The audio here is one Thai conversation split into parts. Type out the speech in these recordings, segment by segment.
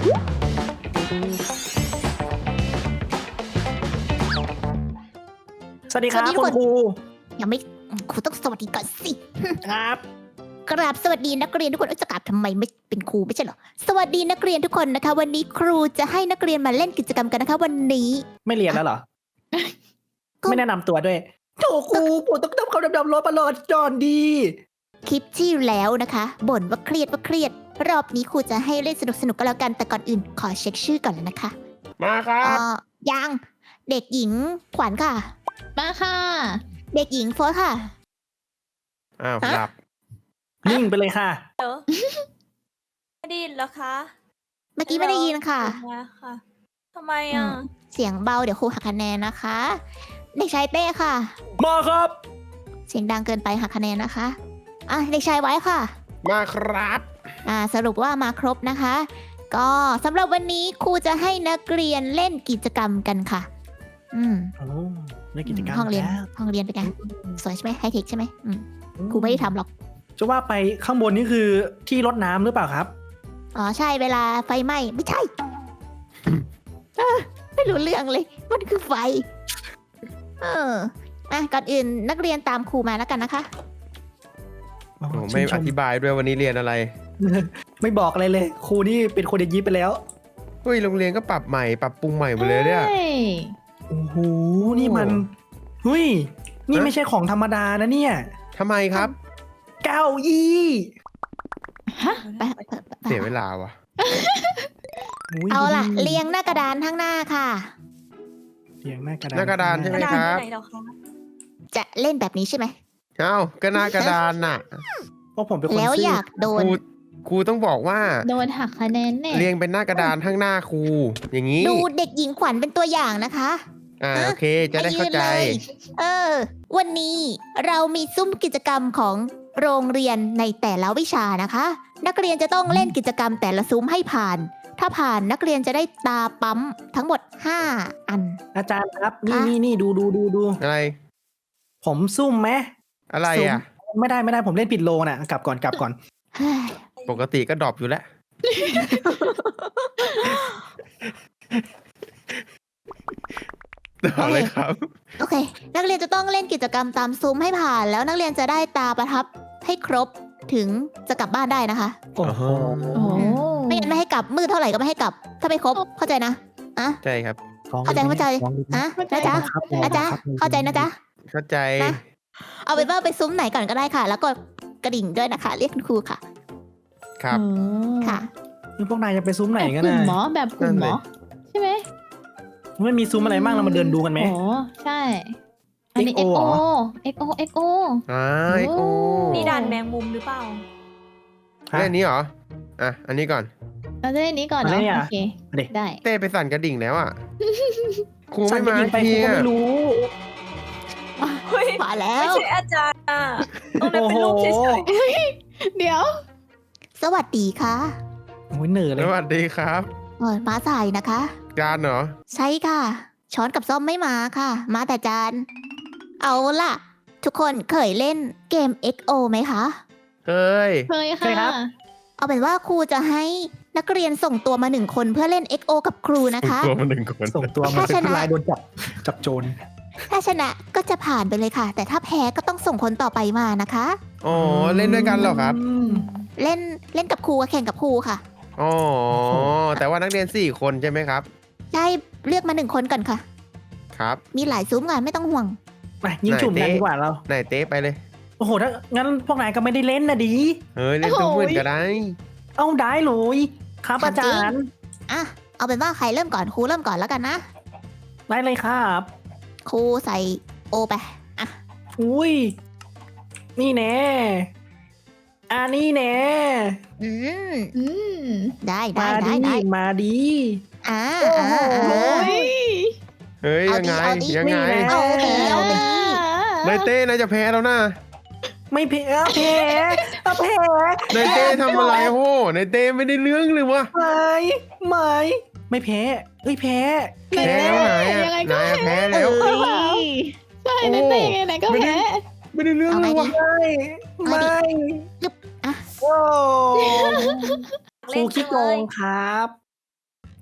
สวัสดีครับสวัสดีทุกคุคณนครูยังไม่ครูต้องสวัสดีก่อนสิครับกราบสวัสดีนักเรียนทุกคนเอ้ยจะกราบทำไมไม่เป็นครูไม่ใช่เหรอสวัสดีนักเรียนทุกคนนะคะ วันนี้ครูจะให้นักเรียนมาเล่นกิจกรรมกันนะคะ วันนี้ ไม่เรียนแล้วเหรอ ก็ ไม่แนะนำตัวด้วยโถครูผมต้องทำคำดำๆรถประหลอดจอนดี คลิปที่แล้วนะคะบ่นว่าเครียดว่าเครียด รอบนี้ครูจะให้เล่นสนุกสนุกๆก็แล้วกันแต่ก่อนอื่นขอเช็คชื่อก่อนเลยนะคะมาครัอ๋บอยังเด็กหญิงขวัญค่ะ มาค่ะ เด็กหญิงโฟร์ค่ะ อ้าวฮะครับ นิ่งไปเลยค่ะเออไม่ได้ยินแล้วคะเมื่อกี้ไม่ได้ยินค่ะ มาค่ะทำไมอะ อืม เสียงเบาเดี๋ยวครูหักคะแนนนะคะ เด็กชายเต้ค่ะ มาครับ เสียงดังเกินไปหักคะแนนนะคะอะเด็กชายไว้ค่ะ มาครับ อ่าสรุปว่ามาครบนะคะ ก็สำหรับวันนี้ครูจะให้นักเรียนเล่นกิจกรรมกันค่ะ อืมโอ้ได้กิจกรรมห้องเรียนแล้วห้องเรียนเป็นไงสวยใช่ไหมไฮเทคใช่ไหมอืมครูไม่ได้ทำหรอก จะว่าไปข้างบนนี่คือที่รดน้ำหรือเปล่าครับ อ๋อใช่เวลาไฟไหม้ไม่ใช่เออไม่รู้เรื่องเลย มันคือไฟ เอออะก่อนอื่นนักเรียนตามครูมาแล้วกันนะคะ โอ้โอ้ไม่ชื่นชอธิบายด้วยวันนี้เรียนอะไร ไม่บอกอะไรเลย ครูนี่เป็นคนเด็กยิปไปแล้ว เฮ้ยโรงเรียนก็ปรับใหม่ปรับปรุงใหม่หมดเลยเนี่ยฮ้โอ้โห นี่มันเฮ้ย นี่ฮะ ไม่ใช่ของธรรมดานะเนี่ย ทำไมครับ เก้าอี้ไปไปไปไปเสียเวลาว่ะ ยเอาล่ะดูดิเรียงหน้ากระดานข้างหน้าค่ะ เรียงหน้ากระดานหน้ากระดานใช่ไหม กระดาษครับที่ไหนเหรอคะจะเล่นแบบนี้ใช่ไหม เอ้าก็หน้ากระดานน่ะเพราะผมเป็นคนแล้วซื่อยากโดคนรู ครูต้องบอกว่าโดนหักคะแนนแน่เรียงเป็นหน้ากระดานข้างหน้าครูอย่างนี้ดูเด็กหญิงขวัญเป็นตัวอย่างนะคะอ่าโอเค จะได้เข้าใจมยืนลยเออ วันนี้เรามีซุ้มกิจกรรมของโรงเรียนในแต่ละวิชานะคะ นักเรียนจะต้องเล่นกิจกรรมแต่ละซุ้มให้ผ่าน ถ้าผ่านนักเรียนจะได้ตาปั๊มทั้งหมด 5 อัน อาจารย์ครับ นี่ฮะนี่นี่ดูดูดูดูอะไร ผมซุ่มไหมอะไรอะ ไม่ได้ไม่ได้ผมเล่นผิดโลน่ะ กลับก่อนกลับก่อนเฮ้ย ปกติก็ดรอปอยู่แล้ว ต่อเลยครับ โอเค นักเรียนจะต้องเล่นกิจกรรมตามซุ้มให้ผ่าน แล้วนักเรียนจะได้ตาประทับให้ครบถึงจะกลับบ้านได้นะคะ โอ้โห โอ้โหไม่งั้นไม่ให้กลับมืดเท่าไหร่ก็ไม่ให้กลับ ถ้าไม่ครบเข้าใจนะอะใช่ครับ เข้าใจเข้าใจอะนะจ๊ะครับนะจ๊ะเข้าใจนะจ๊ะเข้าใจนะเอาเป็นว่าไปซุ้มไหนก่อนก็ได้ค่ะ แล้วก็กระดิ่งด้วยนะคะ เรียกคุณครูค่ะ ครับอืมค่ะ นี่พวกนายจะไปซุ้มไหนแบบกันกลุ่นะมหมอแบบกลุ่มหมอ ใช่ไหมไม่มีซุ้มอะไรบ้างเรามาเดินดูกันไหม โอ้ใช่ อันนี้ XO เหร XO อ XO XO อ่าไอโอนี่ด่านแมงมุมหรือเปล่า ฮะ เล่นนี้เหรอ อะ อันนี้ก่อน เราจะเล่นนี้ก่อนอะไรเนาะอะโอเคมาดิ ได้ เต้ไปสั่นกระดิ่งแล้วอะ ครูสั่ไม่นกระมาดิ่งไปคทีรูก็อะไม่รู้ เฮ้ย มาแล้ไม่ว ใช่อาจารย์อะต้องเป็นรูปเฉยเดี๋ยว สวัสดีค่ะโอ้ยเหนื่อยเลสย วัสดีครับ เออมาสายนะคะการเหรอ ใช่ค่ะ ช้อนกับซ่อมไม่มาค่ะ มาแต่จาน เอาล่ะ ทุกคนเคยเล่นเกม XO ไหมคะ เฮ้ย เคยใช่ครัค่ะบเอาเป็นว่าครูจะให้นักเรียนส่งตัวมาหนึ่งคนเพื่อเล่น XO กับครูนะคะ ตัวมาหนึ่งคนส่งตัวมาถ้าเป็นชนะผู้ร้ายโดนจับจับโจร ถ้าชนะก็จะผ่านไปเลยค่ะ แต่ถ้าแพ้ก็ต้องส่งคนต่อไปมานะคะ อ๋อ เล่นด้วยกันเหรอครับ อืม เล่นเล่นกับครูกับแข่งกับครูค่ะ อ๋อ แต่ว่านักเรียนสี่คนใช่ไหมครับ ได้เลือกมาหนึ่งคนก่อนค่ะ ครับ มีหลายซุ้มงานไม่ต้องห่วง ไปยิงจุ่มกันไหนเต้ดีกว่าเรา ไหนเต้ไปเลย โอ้โหถ้างั้นพวกนายก็ไม่ได้เล่นนะดี เฮ้ยเล่นตุ้มมืนก็ได้ เอาได้เลยครับอาจารย์ อะ เอาเป็นว่าใครเริ่มก่อนครูเริ่มก่อนแล้วกันนะ ได้เลยครับ ครูใส่โอไป อะ อุ้ย นี่แน่ อันนี้แน่อืมอืมได้ได้มาได้ดีได้มาดี อ่าโอ้อ่าโหอ่าโอ้ยเฮ้ยเอายังดิไงเอาดิ ยังไงนี่แหละเอาดีเอาดีนายเต้นายจะแพ้แล้วนะไม่แพ้เอาแพ้เอาแพ้นายเต้ทำอะไรโอ้โหนายเต้ไม่ได้เรื่องเลยวะไม่ไม่ไม่แพ้เอ้ยแพ้แพ้แล้วไหนอะยังไงก็นายอะแพ้แพ้แล้วเปล่าใช่นั่นเองไงไหนก็ไม่ได้แพ้ไม่ได้เรื่องเอาเลไงยวะดีไม่ไม่ลึบอะ โอ้ๆครูขี้โกงครับ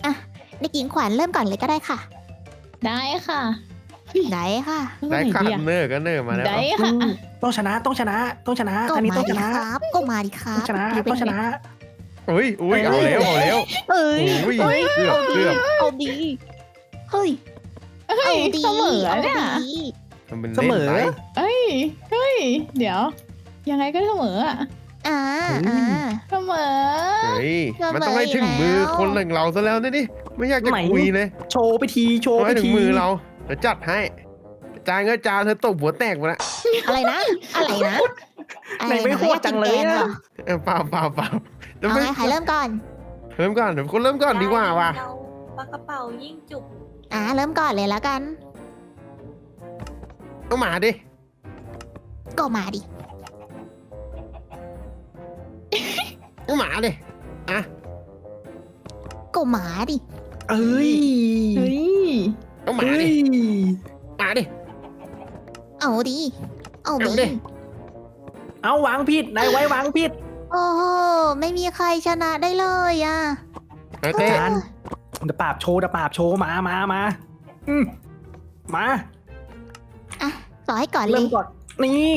อะเด็กหญิงขวัญเริ่มก่อนเลยก็ได้ค่ะ ได้ค่ะได้ค่ะได้ขาดเมื่อหร่เนอร์ก็เนอร์มาแล้วได้ค่ะอะต้องชนะต้องชนะต้องชนะก็อันนี้มาต้องชดินะครับก็มาดิครัต้อบงชนะอยู่เป็ต้องชนะ อุ้ยอุ้ยเอาแล้วเอาแล้วเอ้ยอุ้ยเกือบเกือบเอาดีเฮ้ยเฮ้เอายดีเสมอเอาเนี่ยดีมันเป็นเสเล่นมอไปเฮ้ยเฮ้ย เดี๋ยว ยังไงก็เสมออะ อ่าอ่าเสมอ เฮ้ยเสมอมันต้องให้ถึงมือแล้วคนอย่างเราซะแล้วนี่ดิไม่อยากจะไหนคุยเลยโชว์ไปทีโชว์ต้องไปให้ถึทีงมือเราเดี๋ยวจัดให้จานก็จานเธอตบหัวแตกหมดละอะไรนะ อะไรนะอะไรไหนไม่นะโคตรจังเลยอากกินแกอะหรอเออเปล่าเปล่าเปล่าเดี๋ยวเอาไม่ไงใครเริ่มก่อน เริ่มก่อนเดี๋ยวคนเริ่มก่อนดีกว่าว่ะเราปากกระเป๋ายิ่งจุกอ่าเริ่มก่อนเลยแล้วกัน เอาหมาดิก็มาดิ เอาหมาดิอะก็มาดิ เอ้ยเฮ้ยเอาหมาเอ้ดิยหมาดิ เอาดิ เอาเอาดิ ดิเอาวางผิดนายไว้วางผิด โอ้โห ไม่มีใครชนะได้เลยอะเอาอาเต้จารย์เดี๋ยวปราบโชว์เดี๋ยวปราบโชว์มามามาอืมมาต่อให้ก่อนเลเริ่ยมก่อนนี่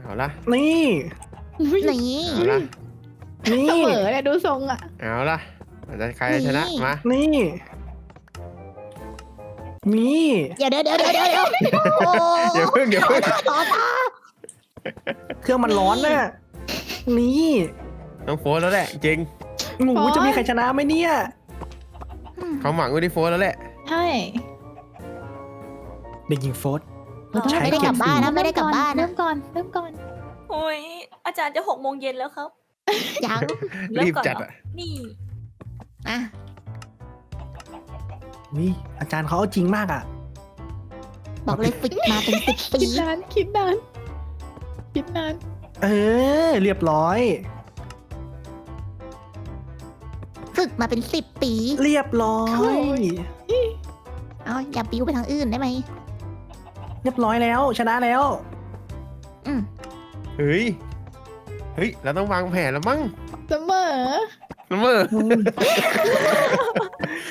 เอาละนี่ นี่เอาละนี่เสมอเนี่ยดูทรงอะ เอาละจะใครชนะมานี่นี่เดี๋ยวเดี๋ยวเดี๋ยวเดี๋ยวเดี๋ยวโอ้เดี๋ยวเพิ่งเดี๋ยวเพิ่งต่อต่อเครื่องมันร้อนน่ะนี่น้องโฟนแล้วแหละจริงหนูจะมีใครชนะไหมเนี่ย เขาหวังไว้ที่โฟนแล้วแหละใช่ เด็กหญิงโฟสเราต้องใช้ไม่ได้กลับบ้านนะไม่ได้กลับบ้านเริ่นะมก่อนเริ่มก่อน โอ้ย อาจารย์จะหกโมงเย็นแล้วครับยังเริ่รีมบก่อนจัดเหรออะนี่อะวิอาจารย์เขาเอาจริงมากอะ บอกเลยฝึกมาเป็นสิบปีคิดนานคิดนานคิดนานเออ เรียบร้อย ฝึกมาเป็นสิบปี เรียบร้อโอ้ยยเอาอย่าปิ้วไปทางอื่นได้ไหมเรียบร้อยแล้ว ชนะแล้ว อืมเฮ้ย เฮ้ยเราต้องวางแผนแล้วมั้งเสมอน้ำเมอ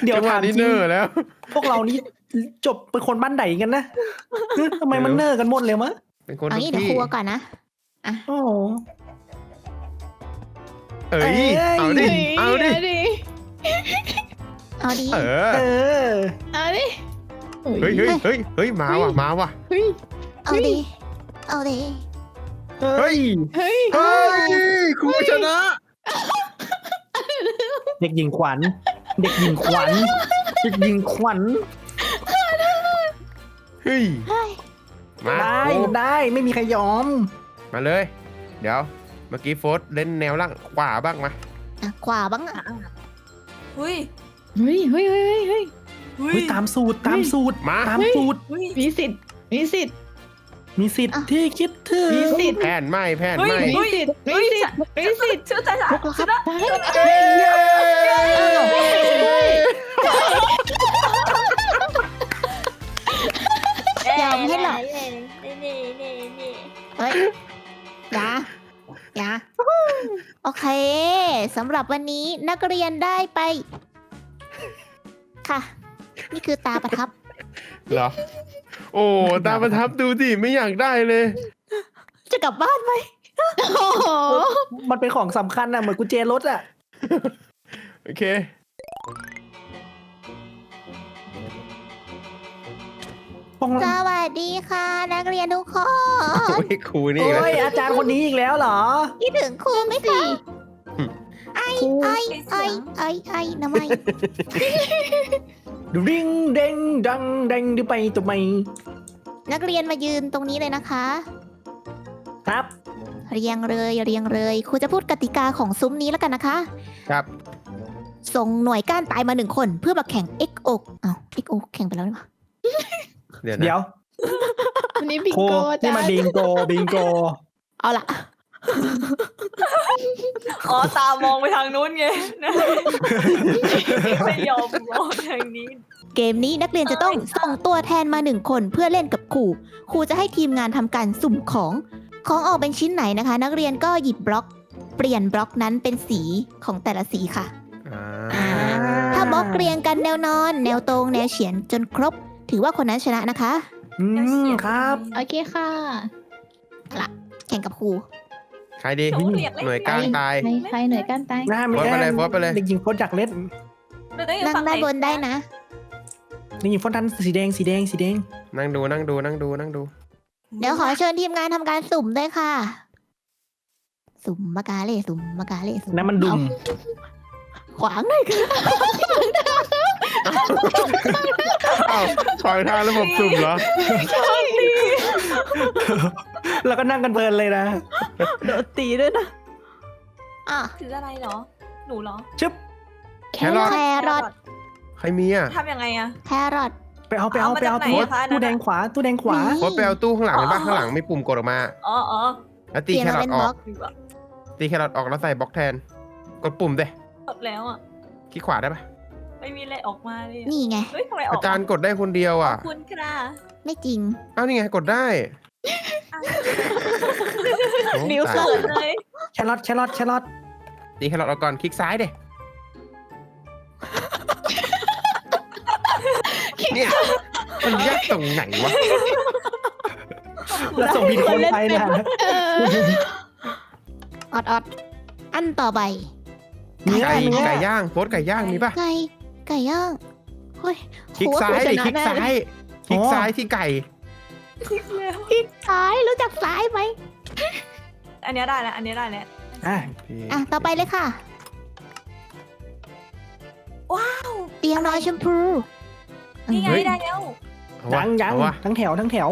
เดี๋ยวจังหวะถามจรินี้งเนอร์แล้ว พวกเรานี่จบเป็นคนบ้านไหนกันนะฮะทำไมมันเนอร์กันหมดเลยมะเป็นคนเอาทุกงี้เดี๋ยวที่ครัวก่อนนะ โอ้โห เอ้ยเอ้ย เอาดิเอาดิดิเอาดี เออเออ เอาดิโอ้เฮ้ยเฮ้ยเฮ้ยเฮ้ยมาว่ะมาว่ะเฮ้ยเอาดี เอาดี เฮ้ย เฮ้ยเฮ้ยครูชนะ เด็กหญิงขวัญ เด็กหญิงขวัญ เด็กหญิงขวัญเฮ้ยเฮ้ย มาได้โอ้ได้ไม่มีใครยอม มาเลย เดี๋ยว เมื่อกี้โฟสเล่นแนวล่างขวาบ้างมา อะขวาบ้างอะเฮ้ยเฮ้ยเฮ้ยเฮ้ยเฮ้ยเฮ้เฮ้ยยตามสูตรตามสูตรมา ตามสูตรเฮ้ยมีสิทธิ์มีสิทธิ์ มีสิทธิ์ที่คิดถึงมีสิทธิ์ แผนไม่แผนเฮ้ยไม่มีสิทธิ์มีสิทธิ์มีสิทธิ์ชื่อใจสาลุกแล้วครับเย้ยอมให้หรอนี่นี่นี่นี่เฮ้ยอย่าอย่าโอเคสำหรับวันนี้นักเรียนได้ไป ค่ะ นี่คือตาประทับ เหรอ โอ้ตาประทับดูดิไม่อยากได้เลย จะกลับบ้านไหมโอ้โหมันเป็นของสำคัญอะเหมือนกุญแจรถอะโอเคพวกสวัสดีค่ะ นักเรียนทุกคนโอ้ยครูนี่โอ้นะยอาจารย์คนนี้อีกแล้วเหรอ คิดถึงครูไหมคะไอไอไอไอไอทำไม ดิงเด้งดังเด้งดิไปตัวไม่นักเรียนมายืนตรงนี้เลยนะคะ ครับ เรียงเลยเรียงเลยครูจะพูดกติกาของซุ้มนี้แล้วกันนะคะ ครับ ส่งหน่วยก้านตายมาหนึ่งคน เพื่อมาแข่ง XO อ้าว XO แข่งไปแล้วหรือเปล่าเดี๋ยวเดี๋ยนะววันนี้บิงโคโกนี่จ้ามาบิงโกบิงโกเอาละ อ๋อตามองไปทางนู้นไงไม่ยอมมองทางนี้ เกมนี้นักเรียนจะต้องส่งตัวแทนมาหนึ่งคนเพื่อเล่นกับครูครูจะให้ทีมงานทำการสุ่มของ ของออกเป็นชิ้นไหนนะคะ นักเรียนก็หยิบบล็อก เปลี่ยนบล็อกนั้นเป็นสีของแต่ละสีค่ะอ่าอ่าถ้าบล็อกเรียงกันแนวนอน แนวตรง แนวเฉียงจนครบ ถือว่าคนนั้นชนะนะคะ อืมครับ โอเคค่ะแข่งกับครู ใครดีหนูเรียกเล่น หน่วยกลางตาย ใครใครหน่วยก้านตายหน้ามีโพสต์ไปเลยแค่โพสต์ไปเลย เด็กหญิงโฟสอยากเล่นเราต้องอยู่นั่งฝั่งด้านบนได้นะ เด็กหญิงโฟสทันสีแดงสีแดงสีแดงนั่งดูนั่งดูนั่งดูนั่งดู เดี๋ยวขอเชิญทีมงานทำการสุ่มด้วยค่ะ สุ่มมากาเล่สุ่มมากาเล่สุ่มนั่นมันดุม ขวางหน่อยค่ะอ้าวขวางทางระบบสุ่มเหรอ แล้วก็นั่งกันเพลินเลยนะ โดนตีด้วยนะอะถืออะไรเหรอ หนูเหรอชึบ แครอทแครอทใครมีอะทำยังไงอะ แครอท ไปเอาไปเอาเอามาไปเอาจากไหนตู้อะคะอันนั้นอะตู้แดงขวาตู้แดงขวานี่โพสต์ไปเอาตู้ข้างหลังเห็นปะข้างหลังมีปุ่มกดออกมาอ๋ออ๋อแล้วเปตีลี่ยนแคมารอเป็ทนอบล็ออกกดีกว่าตีแครอทออกแล้วใส่บล็อกแทน กดปุ่มเด้ จบแล้วอะคลิกขวาได้ปะไม่มีอะไรออกมาเลยอะนี่ไง เฮ้ยทำไมอออากจารย์กดได้คนเดียวขออะบคุณค่ะไม่จริง อ้าวนี่ไงกดได้โอ้นิ้วตายเกิดเลยแครอทแครอทแครอทตีแครอทออกก่อนคลิกซ้ายเด้เนี่ยมันยากตรงไหนวะแล้วส่งผิดคนไปนะออดออดอันต่อไป เนื้อไก่เนื้อไก่ย่างโพสต์ไก่ย่างมีปะไก่ไก่ย่างเฮ้ยคลิกซ้ายดิคลิกซ้ายคลิกซ้ายที่ไก่คลิกซ้ายรู้จักซ้ายไหมอันเนี้ยได้แล้วอันเนี้ยได้แล้วอะอะต่อไปเลยค่ะ ว้าวเตียงนอนชมพูนี่ไงเฮ้ยได้แล้วเอาวะยังยังเอาวะทั้งแถวทั้งแถว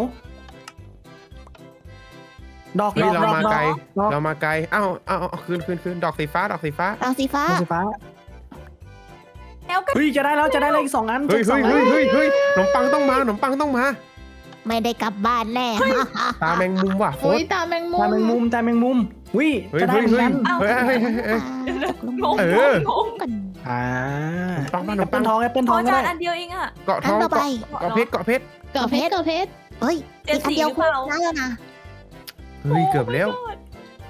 ดอกเฮ้ดยอกเราดอกมาดอกไกลดอกเรามาไกลเอ้าเอ้าเอาคืนคืนคืนดอกสีฟ้าดอกสีฟ้า ดอกสีฟ้า ดอกสีฟ้าแล้วก็เฮ้ยจะได้แล้วจะได้แล้วอีกสองอันเฮ้ยจะสอเฮ้ยงอัเฮ้นยเฮ้ยเฮ้ยขนมปังต้องมาขนมปังต้องมา ไม่ได้กลับบ้านแน่ ตาแมงมุมว่ะโฟอุ้สยตาแมงมุมตาแมงมุมตาแมงมุมวิเฮ้ยจะได้เฮ้ยเหมือนเฮ้ยกันเฮ้ยเฮ้ยเฮ้ยเฮ้ยตกลงงงเออ งงกันอ่าปังปังขนแอปมเปิปัลงทองแอปเปิลขทอองก็จาได้นอันเดียวเองอะ เกาะทอันองต่อไป เกาะเกาะเพชรเกาะเพชรเกาะเพชรเกาะเพชรเฮ้ยเจ็อีดกอันสีเดียวหรือคุเปณล่าได้แล้วนะ เฮ้ยเกือบแล้ว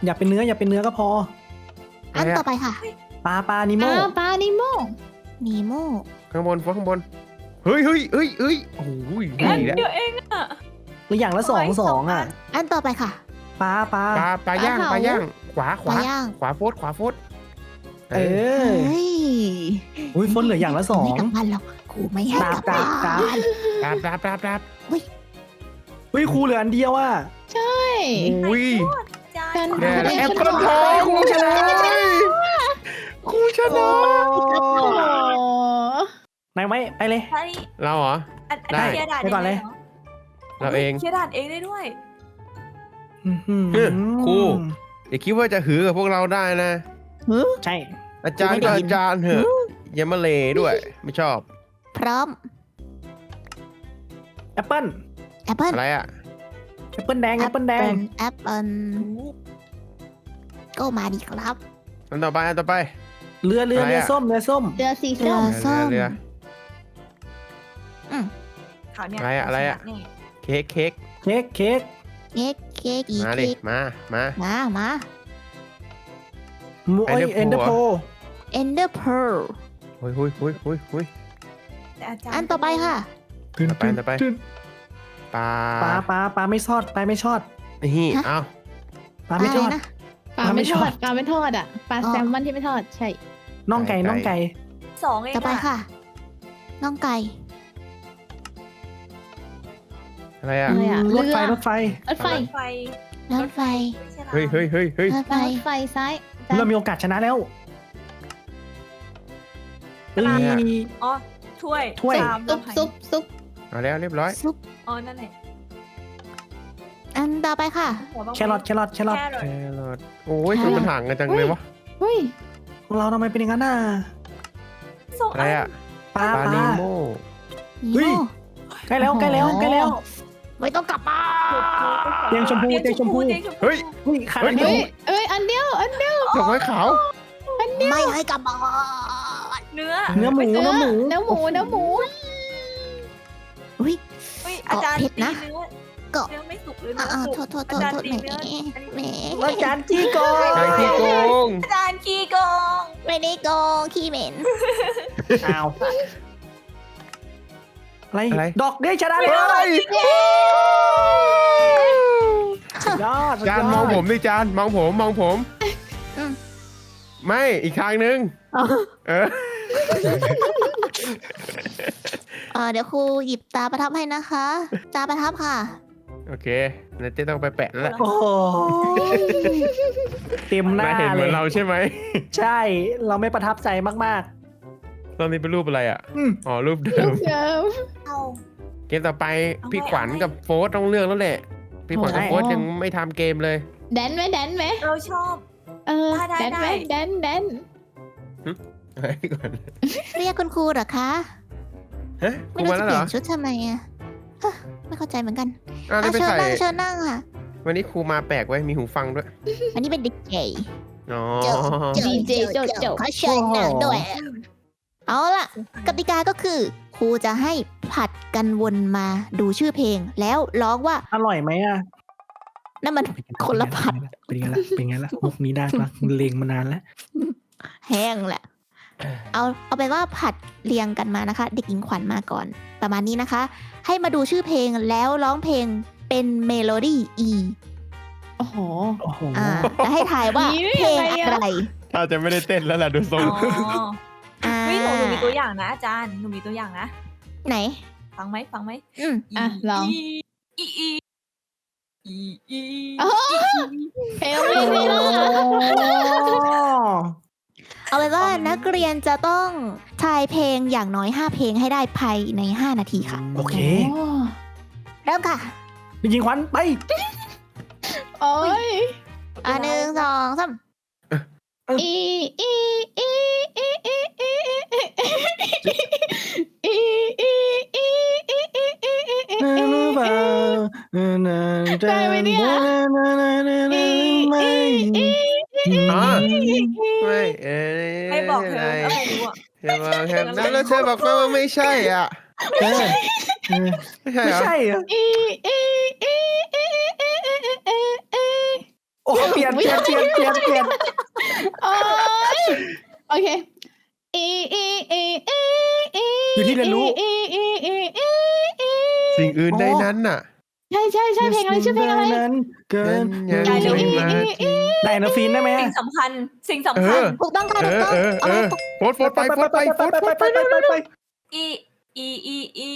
อย่าเป็นเนื้ออย่าเป็นเนื้อก็พออันต่อไปค่ะปลาปลานิโม อ้าวปลานิโมนีโมข้างบนโฟสข้างบน เฮ้ยเฮ้ยเฮ้ยเฮ้ยโอ้ยอันดีแล้วเดียวเองอะหรืออย่างละสองสองอะอันต่อไปค่ะ ปลาปลาปลาปลาย่างปลาย่าง ขวาขปลาวาย่าง ขวาโฟสขวาโฟสเออเฮ้ยอุ้ยฝนเหลืออย่างละสอง ไม่กลับบ้านหรอกครูไม่ให้กลับกราบ้าบกราบนปลาปลาปลาปลาเฮ้ยครูเหลืออันเดียวอะ ใช่อุ้ยจานกันแน่แล้วเแอปเปิลทองครูชนะครูชนะโอ้นายไว้ไปเลย ใช่เราเหรอ อันอันได้ เคลียร์ด่านไปก่อนเลยยังไงหรเราเอง เคลียร์ด่านเองได้ด้วยอื้อหือเออครู อย่าคิดว่าจะหือกับพวกเราได้นะ ใช่ อาจารย์ก็อาจารย์เหอะอย่ามาเลด้วย ไม่ชอบ พร้อมแอปเปิ้ลแอปเปิ้ลอะไรอะ แอปเปิ้ลแดงแอปเปิ้ลแดงแอปเปิ้ลก็มาดีครับอันต่อไปอันต่อไป เรือเรืออะไรอะเรือส้มเรือส้มเรือสีเรืส้อมส้มเรือข่าวเนี่ยอะไรอะอะไรอะนี่เค้กเค้กเค้กเค้กเค้กเค้กอีมาดิเค้กมามามามามูเอ้ยเอ็นเดอ Ender ร์โพ Pearl เอนเดอร์เพร์ลหุยหุยหุยหุยหุยแต่อาจารย์อันต่อไปค่ะต่อไปต่อไป ปลาปลาปลาปลาไม่ทอดปลาไม่ทอดนี่ฮะ เอ้าปลาไม่ทอดอะไรนะ ปลาไม่ปลาไม่ทชออบดปลาไม่ทอดอะปลาอ๋อ แซลมอนที่ไม่ทอดใช่ น่องไก่ไก่น่องไก่ สองเองต่อไปอะค่ะน้องไก่ อะไรอะอะไรอะรถไฟเรือ รถไฟ รถไฟรถไฟรถไฟไม่ใช่หรอเฮ้ยเฮ้ยเฮ้ยเฮ้ยรถไฟรถไฟซ้ายเรามีโอกาสชนะแล้วเอ้ย อ๋อถ้วยถ้วยชามซุปซุปซุป มาแล้วเรียบร้อย ซุปอ๋อ นั่นแหละอันต่อไปค่ะ หัวบาง แครอทแครอทแครอทแครอแคทรอทโอ้ยมันห่างกันจังเลยวะเฮ้ยของเราทำไมเป็นอย่างนั้นน่ะสองอะไรอันอะปลาปลาปนิลาโมเฮ้ยโอ้ใกล้แล้วใกล้แล้วใกล้แล้ว ไม่ต้องกลับบ้านเตียงชมพูเตียงชมพู เตียงชมพูเฮ้ยเฮ้ยขาดอันเดียวเฮ้ย เอ้ยอันเดียวอันเดียวดอกไม้ขาวไม่ให้กลับบ้านเนื้อเนื้อหมูเนื้เนื้อหมูเนื้อหมูเนื้อหมู อุ้ยเฮ้ยอาจารย์เกาะเพชรนะตีเนื้อเกาะ เนื้อไม่สุกเลยอ่าเนื้อโทสุษกโทษโทอาษจารโทย์ษตีแหมเนื้ออันนี้แหมอาจารย์จี้โกงใครที่โกงอาจารย์ขี้โกงไม่ได้โกงขี้เหม็น อ้าวอะไรอะไร ดอกเด้ชนะเลยเฮ้ยสุดยอดสุดยจานดมองผมดิจานมองผมมองผมอืม ไม่อีกทางนึง เออ เออเดี๋ยวครูหยิบตาประทับให้นะคะ ตาประทับค่ะ โอเคนั่นเจ๊ต้องไปแปะแล้วแหละโอ้โหเต็มหน้านายเห็นเหเลมือย นเราใช่ไหมใช่ เราไม่ประทับใจมาก ตอนนี้เป็นรูปอะไรอะๆอืม อ๋อรูปเดิลูมกเดิม เอาเกมต่อไปเอาไว้พี่ขวัญเอาไว้กับโฟสต้องเลือกแล้วแหละพี่ขวัญกับโอ้โฟสยังไม่ทำเกมเลย แดนไหมแดนไหมเราชอบ เออได้แดนไหมได้ แดนแดน พี่ขวัญเรียกคุณครูเหรอคะ ฮะครูไม่รู้มาจะแล้วเปเหรลี่ยอนชุดทำไมอะฮะไม่เข้าใจเหมือนกันอ้าวอะนี่ไปเชิญใส่ นั่งเชิญนั่งค่ะ วันนี้ครูมาแปลกไว้ยมีหูฟังด้วย อันนี้เป็นดิเจ อ๋อดีเจโจโจเขาเชิญนั่งด้วย เอาล่ะ กติกาก็คือ ครูจะให้ผัดกันวนมาดูชื่อเพลง แล้วร้องว่าอร่อยไหมอะนั่นมัน คนละผัด เป็นไงล่ะเป็นไงล่ะมุกนี้ได้ปะเลงมานานแล้ว แห้งแหละ เอาเอาเป็นว่าผัดเรียงกันมานะคะ เด็กหญิงขวัญมาก่อน ประมาณนี้นะคะ ให้มาดูชื่อเพลงแล้วร้องเพลงเป็นเมโลดี้ E โอ้โหโอ้โหอ่าแล้วให้ทายว่ามีได้เพลงยังไงอะอะไรถ้าจะไม่ได้เต้นแล้วล่ะดูทรอ๋ง ออ่าเฮ้ยหนูหนูมีตัวอย่างนะอาจารย์หนูมีตัวอย่างนะ ไหน ฟังไหมฟังไหมอืมอะลอง อีอีอีอีอ๋อเพลงไม่ได้หรอ เอาเป็นว่านักเรียนจะต้องทายเพลงอย่างน้อย 5 เพลงให้ได้ภายใน 5 นาทีค่ะ โอเคเริ่มค่ะไปยิงควันไปโอ้ยอันหนึ่งสองสามอีอีอีอีอีอีอี อบอกเธอแล้วแล้วเธอบอกว่าไม่ใช่อะเออไม่ใช่ไม่เหรอใช่เหรออีอีอีอีอีอีอีโอ้เปลี่ยนเปลี่ยนเปลี่ยนเปลี่ยนเปลี่ยนโอ้ยโอเคอีอีอีอีอีอยู่ที่เรียนรู้ อีอีอีอีอี สิ่งอื่นใดนั้นน่ะ ใช่ใช่ใช่เพลงอะไรชื่อเพลงอะไรนั้นเกินยังได้เลยไม่มาถึงได้นะฟีนได้ไหมสิ่งสำคัญสิ่งสำคัญเออถูกต้องค่ะเอถูกอต้องเออเอาเอมาอตกโฟดโฟดไปโฟดไปโฟดไปไปไปไปไปอีอีอีอี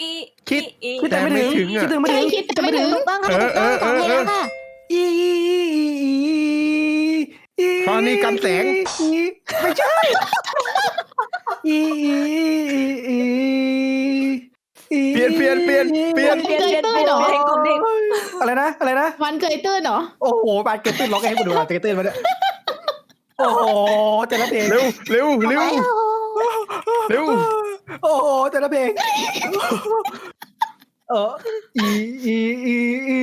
อีคิดอีคิดแต่ไม่ถึงแต่ไม่ถึงอะคิดถึงไม่ถึงใช่คิดแต่ไม่ถึงถูกต้องค่ะถูกต้องสองเพลงแล้วค่ะอีคราวนี้กำแสงไม่ใช่อีอีเป ลี่ยนเปลี่ยนเปลี่ยนเปลี่ยนเปลี่ยนเปลี่ยนเปลี่ยนเพลงของเด็กอะไรนะอะไรนะวันเกยตื้นเหรอโอ้โหบาดเกตตื้นร้องให้กูดูบาดเกตตื้นมาเนี่ยโอ้โหแต่ละเพลงเร็วเร็วเร็วเอาไว้เร็วโอ้โหแต่ละเพลงเอออีอีอีอี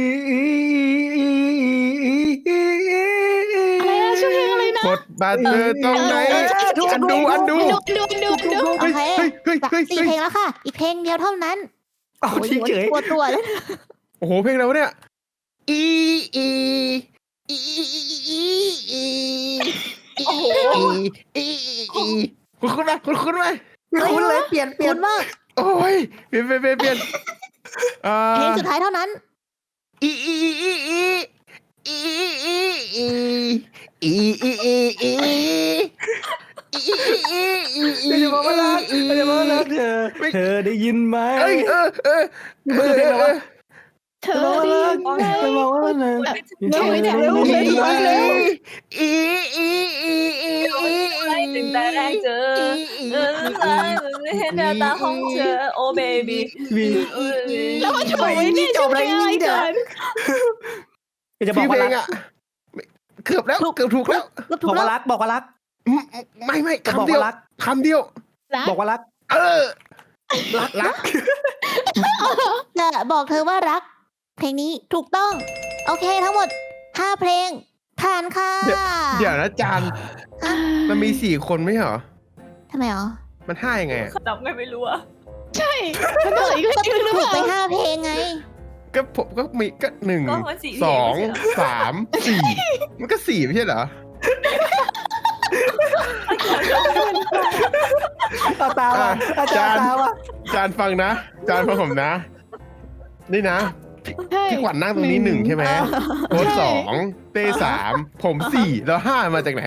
อีอีอะไรนะชื่อเพลงอะไรนะกดบัตรเธอตรงไหนเออถูกอันดูอันดูดูดูดูดูโอเคเฮ้ยเฮ้ยเฮ้ยสี่เฮ้ยเพลงแล้วค่ะ อีกเพลงเดียวเท่านั้น เอาทิ้งเฉยปวดตัวเลยโอ้โหเพลงอะไรวะเนี่ยอีอีอีอีอีอีอ้โหอีอีคุณคุณไหมคุณคุณไหมคุ้นเลยเปลี่ยนเปลี่ยนมากโอ้ยเปลี่ยนเปลี่ยนเปลี่ยนเปลี่ยนอ่าเพลงสุดท้ายเท่านั้นอีอีอีอีอีอีอีอีอีอีอี ไม่จะบอกว่ารักไม่จะบอกว่ารักเธอเธอได้ยินไหมเอ้ยเออเออมันคือเพลงอะไรวะเธจะอบอกว่าดีรักจะบอกว่ารักเร็วเธอไม่ได้ได้ยิเร็วนไหมเร็วอีอีอีอีไม่ถึงแต่แรกเจอเออไม่เห็นหน้าตาของเธอโอ้เบบี้วีแล้วมันจบไว้เนี่ยชื่อเพลงอะไรกันจะบอชื่กอเพว่าลรังกอะเกือบแล้วเกือบถูกแล้วถูบอกกแล้ว่าวรักบอกว่ารัก ไม่ไม่จะบอกคำเดียวว่ารักคำเดียว รักบอกว่ารัก เออ รักรักจะบอกเธอว่ารัก เพลงนี้ถูกต้อง โอเคทั้งหมดห้าเพลงผ่านค่ะเดี๋ยวนะจานฮะมันมีสี่คนไม่ใช่เหรอทำไมอ๋อมันห้ายังไงอะเขาจำไงไม่รู้อะใช่มันเหลืออีกก็ชื่อหรือถูกเปไปล่าห้าเพลงไง ก็ผมก็มีก็หนึ่งก็มันสี่สองไม่ใช่เหรอสามสี่มันก็สี่ไม่ใช่เหรอ เอาตาว่ะอาจารย์ตาว่ะจานฟังนะ จานฟังผมนะ นี่นะใช่พี่ขวัญนั่งตรงนี้หนึ่งใช่ไหมโค้ดสองเต้สามผมสี่แล้วห้ามาจากไหน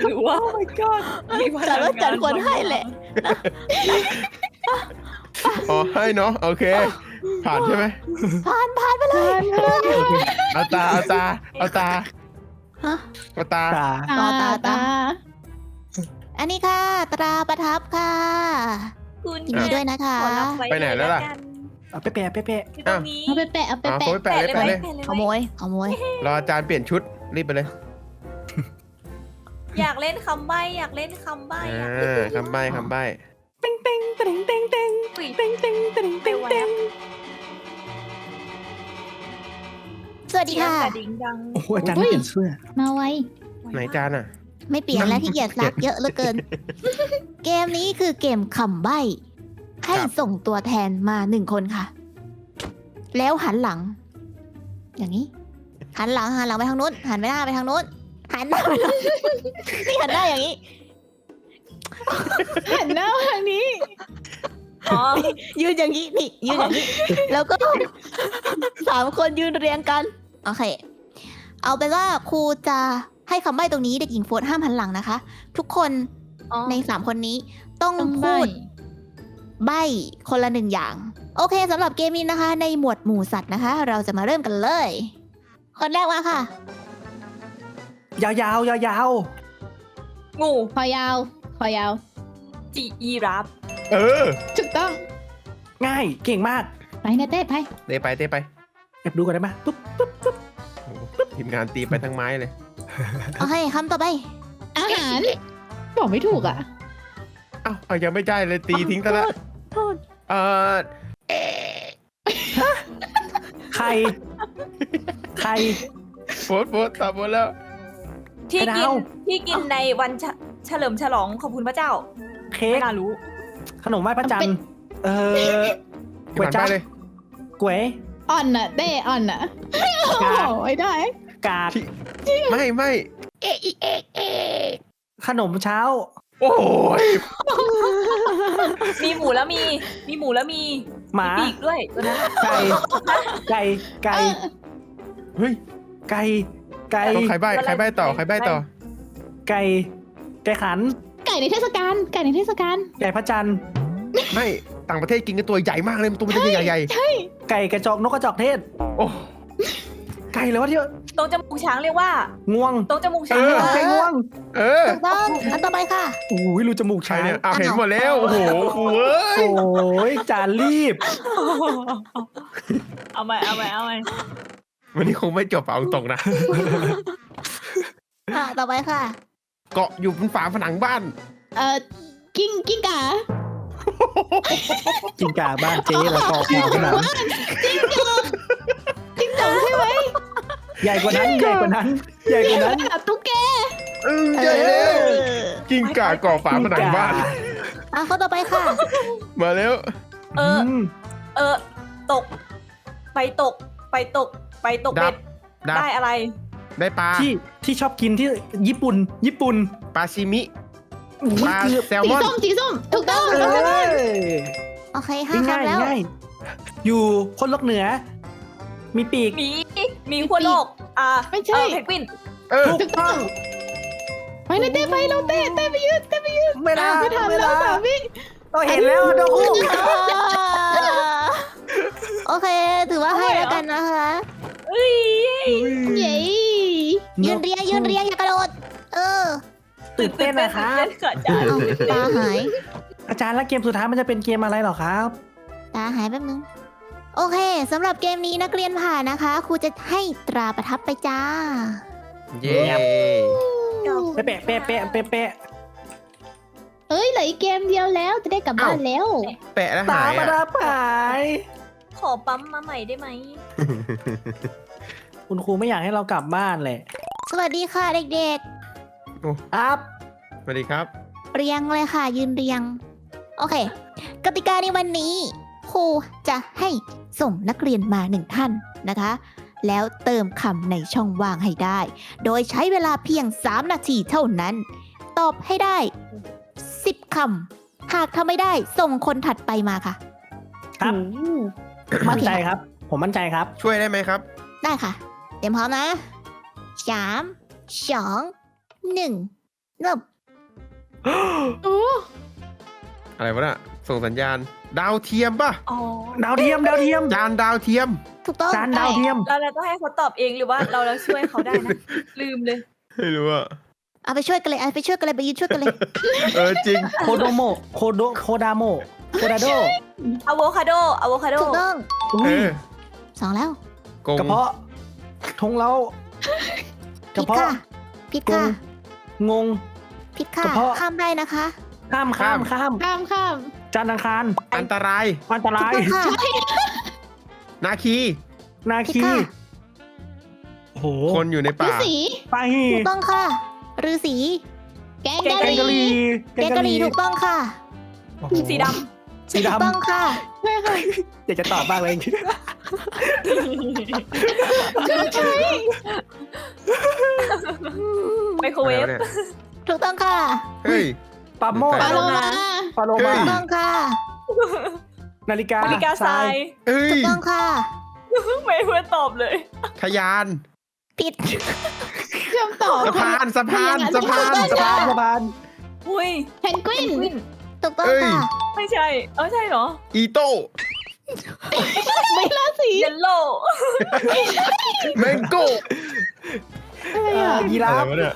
หรือว่า Oh my god มีพจัลัดงว่าจัดงานควรให้แหละ อ๋อให้เนาะโอเค ผ่านใช่ไหมผ่านผ่านไปเลย เอาตาเอาตาเอาตา ฮะเอาตาตาต่อตาตาตา อันนี้ค่ะ ตราประทับค่ะคุณยินดีด้วยนะคะขอรับไปไหนแล้วล่ะกันเอาเป๊ะๆเป๊ะอยู่ตรงนี้ เอาไปแปะเอาไปเอาแปะโค้ดแปะเลยแปะเลยแปะเลย ขโมยขโมยรออาจารย์เปลี่ยนชุดรีบไปเลยอยากเล่นคำใบ้อยากเล่นคำใบ้อ่อะาคำใบ้คำใบ้ๆเต็งเต็งเต็งเต็งเต็งอุ๊ยเต็งเต็งเต็งเต็ง สวัสดีค่ะเสียงกระดิ่งดังโอ้โหอาจารย์ไม่เปลี่ยนเสื้อมาไว ไหนจานอะ ไม่เปลี่ยนแล้วที่เกียจสักเยอะเหลือเกิน เกมนี้คือเกมคำใบ้ให้ครับ ส่งตัวแทนมาหนึ่งคนค่ะ แล้วหันหลัง อย่างนี้ หันหลังหันหลังไปทางนู้น หันไปหน้าไปทางนู้น หันหน้าไปทางนู้นนี่หันหน้าอย่างนี้ หันหน้าทางนี้ อ๋อยืนอย่างนี้นี่ยืนอย่างนี้ แล้วก็ สามคนยืนเรียงกันโอเคเอาเป็นว่าครูจะให้คำใบ้ตรงนี้เด็กหญิงโฟนห้ามหันหลังนะคะ ทุกคนอ๋อ ในสามคนนี้ต้องต้องพูใบ้ดใบ้คนละหนึ่งอย่าง โอเคสำหรับเกมนี้นะคะ ในหมวดหมู่สัตว์นะคะ เราจะมาเริ่มกันเลย คนแรกมาค่ะ ยาวๆยาวงู คอยาว คอยาว จียีราฟ เออถูกต้องๆง่ายเก่งมากไปนะเต้ไปเตะไปเตะไปแอบดูกันได้ไหมปุ๊บปุ๊บปุ๊บโอ้โหทีมงานตีไปทั้งไม้เลย โอเคคำต่อไป อาหารบอกไม่ถูกอะเอ้าเอายังไม่ได้เลยตีทิ้งซะละโทษ เออใคร ใคร โฟดโฟดตอบหมดแล้ว ที่ไอ้กิดานวที่กินในวันเฉเฉลิมฉลองขอบคุณพระเจ้า เค้ไม่กน่ารู้ ขนมไหว้พระจันทเป็ร์นเออก๋วยจั๊บผ่านไปเลยก๋วยอ่อนอะเต้อ่อนอะกาดโอ้ยได้ กาดไม่ไม่ขนมเช้า โอ้ยมีหมูแล้วมี มีหมูแล้วมีหมาปีกด้วยตัวนั้นไก่ไก่ไก่เฮ้ยไก่ไก่ต้องใครใบ้ใครใบ้ต่อใครใบ้ต่อ ไก่ไก่ขันไก่ในเทศกาลไก่ในเทศกาลไก่พระจันทร์ไม่ต่างประเทศกินกันตัวใหญ่มากเลยมันตัวมันจะใหญ่ใหญ่ไก่กระจอกนกกระจอกเทศๆโอ้ไก่เลยวะที่ตรงจมูกช้างเรียกว่าง่วงตรงจมูกช้างเออเรียกว่าไก่ง่วง เออถูกต้องอันต่อไปค่ะโอ้ยรูจมูกใครช้างเนี่ยอ้าวเห็นหมดแล้วโอ้โหครูเอ้ยโอ้ยจานรีบ เอาใหม่เอาใหม่เอาใหม่วันนี้คงไม่จบเอาตรงนะอะต่อไปค่ะ เกาะอยู่บนฝาผนังบ้าน เอ่อกิ้งกิ้งก่ากินกาบ้านเจ๊แล้วก็ขาวขนาดจิ้งจอกใช่ไหมใหญ่กว่านั้นใหญ่กว่านั้นใหญ่กว่านั้นอะตุ๊กแกเออใหญ่แล้วกิ้งก่าเกาะฝาผนังบ้าน อะข้อต่อไปค่ะ มาแล้วเออ มเออ ตก ไปตก ไปตก ไปตกดัเบ็บดดับได้อะไร ได้ปลาที่ที่ชอบกินที่ญี่ปุ่น ญี่ปุ่นปลาซิมิโอ้ปยลาเกือบแซลสีมอนส้มสีส้มถูกต้องเอ้ยโอเคห้าง่ายคำแล้วง่ายอยู่คนโลกเหนือ มีปีกมีมีขั้วโลก อ่าไม่ใช่เออเพนกวิน เออ ถูกต้องไปนะเต้ไปเราเต้เต้ไปยืดเต้ไปยืดไม่ได้ไม่ทันไม่แล้วได้สามวิเราเห็นแล้วโดกูโอเค ถือว่าให้แล้วกันนะคะ เอ้ยเย้ยืนเรียงยืนเรียงอย่ากระโดด เออตื่นเต้นนะครับตื่นเต้นค่ะอาจารย์เอาตาหาย อาจารย์แล้วเกมสุดท้ายมันจะเป็นเกมอะไรเหรอครับตาหายแป๊บนึง โอเคสำหรับเกมนี้นักเรียนผ่านนะคะครูจะให้ตราประทับไปจ้าเย้เป๊ะเป๊ะเป๊ะเป๊ะเป๊ะเอ้ยเหลืออีกเกมเดียวแล้วจะได้กลับบ้านแล้วแปะแล้วตาหายประอะดับหายขอปั๊มมาใหม่ได้ไหมคุณครูไม่อยากให้เรากลับบ้านเลย สวัสดีค่ะเด็กครับ สวัสดีครับ ๆ เรียงเลยค่ะ ยืนเรียง โอเค กติกาในวันนี้คครูจะให้ส่งนักเรียนมาหนึ่งท่านนะคะ แล้วเติมคำในช่องว่างให้ได้ โดยใช้เวลาเพียง 3 นาทีเท่านั้น ตอบให้ได้ 10คำหากทำไม่ได้ส่งคนถัดไปมาค่ะ ครับอืมมั่นใจครับ ผมมั่นใจครับ ช่วยได้ไหมครับ ได้ค่ะ เตรียมพร้อมนะ สามสองหนึ่งเริ่มโอ้อะไรวะน่ะส่งสัญญาณ ดาวเทียมป่ะอ๋อดาวเทียมดาวเทียมจานดาวเทียม ถูกต้องจานดาวเทียม เราเราต้องให้เขาตอบเองหรือว่าเราเราช่วยเขาได้นะลืมเลยไม่รู้อะเอาไปช่วยกันเลยเอาไปช่วยกันเลยไปยืนช่วยกันเลย เออจริง โคโดโมโคโดโคดาโมโคดาโดอะโวคาโดอะโวคาโดถูกต้องอุ้เอยอสองแล้วกงกระเพาะทงเล้า กผิระดค่ะเพาะผิดค่ะงง ผิดค่ะกระเพาะ ข้ามได้นะคะข้ามข้ามข้าม ข้ามข้ามจานทร์อังคารอันตราย อันตถูรากย ต้องค่ะ นาคี นาผิดคีค่ะ โอ้โหคนอยู่ในฤาป่าษีไปถูกต้องค่ะฤาษีแกงแกกะงหกะหรี่รี่เดกะหรีถูกต้องค่ะโอ้โห สีด สีถูกต้องดำค่ะใช่ค่ะอยากจะตอบบ้างเลย ไมโครเวฟ อะไรวะเนี่ยถูกต้องค่ะเฮ้ย ปาโมปปาโลมาปาโลเฮ้มาย ถูกต้องค่ะนาฬิกานาฬิกาทรายเอ้ยถูกต้องค่ะไม่เพื่อนตอบเลย ทะยานผิดเชื่อมต่อสะพานสะพานอย่างนั้นสะพานถูกต้องสะพานสะพานอุ้ย เพนกวิน ถูกต้องเอ้ย ค่ะไม่ใช่ เออใช่เหรออีโต้ไม่ราศีเยลโล่แมงโก้อะไรเอ่อะอยีราฟอะไรวะเนี่ย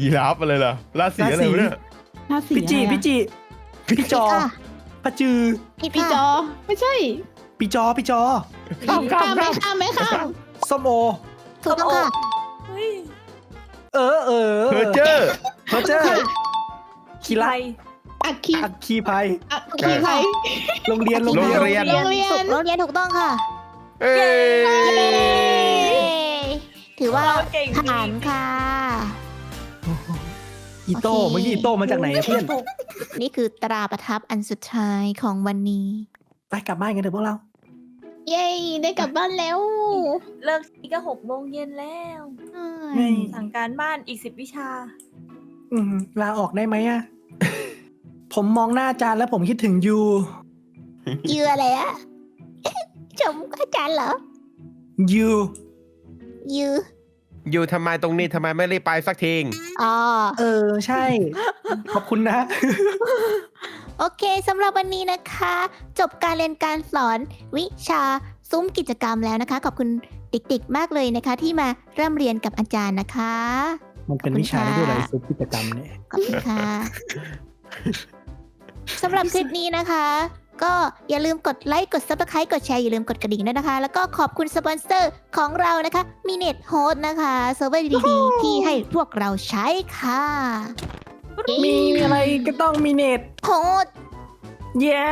ยีราฟอะไรล่ะราศีอะไรวะเนี่ยราศีพี่จีอะไรอะพี่จีพี่จผิดอค่ะพระจือผิดปีจค่ะอ ไม่ใช่ปีจอปีจอข้ามข้ามข้ามไหมข้ามข้ามไหมข้ามส้มโอ ถูกต้องค่ะเฮ้ยเออเออเพอร์เจอร์เพอร์เจอร์คีไรไร อักคีอักคีภัยอักคีไทยโรงเรียนโรงโรงเรียนเรียน โรงเรียถูนกโรงเรียนถูกต้องค่ะ เอ้ยถือว่าเราเก่งจริงผ่านค่ะอีโต้โอเคเมื่อกี้อีโต้มาจากไหนอะเพื่อน นี่คือตราประทับอันสุดท้ายของวันนี้ ไปกลับบ้านกันเถอะพวกเรา เย้ได้กลับบ้านแล้ว เลิกทีก็หกโมงเย็นแล้วไม่สั่งการบ้านอีกสิบวิชาอืมลาออกได้ไหมอะ ผมมองหน้าอาจารย์แล้วผมคิดถึงยูเยื่ออะไรอะชมอาจารย์เหรอยูยืออยู่ทำไมตรงนี้ทำไมไม่รีบไปสักทีอ๋อ เออ ใช่ ขอบคุณนะ โอเคสำหรับวันนี้นะคะ จบการเรียนการสอนวิชาซุ้มกิจกรรมแล้วนะคะ ขอบคุณเด็กๆมากเลยนะคะ ที่มาเริ่มเรียนกับอาจารย์นะคะ มันเป็นวิชาได้ด้วยอะไรซุปกิจกรรมเนี่ย ขอบคุณค่ะ สำหรับคลิปนี้นะคะ ก็อย่าลืมกดไลค์กด subscribe กดแชร์อย่าลืมกดกระดิ่งด้วยนะคะ แล้วก็ขอบคุณสปอนเซอร์ของเรานะคะมีเน็ตโฮสนะคะเซิร์ฟเวอร์ดีๆ ที่ให้พวกเราใช้ค่ะมีอะไรก็ต้องมีเน็ตโฮสเย้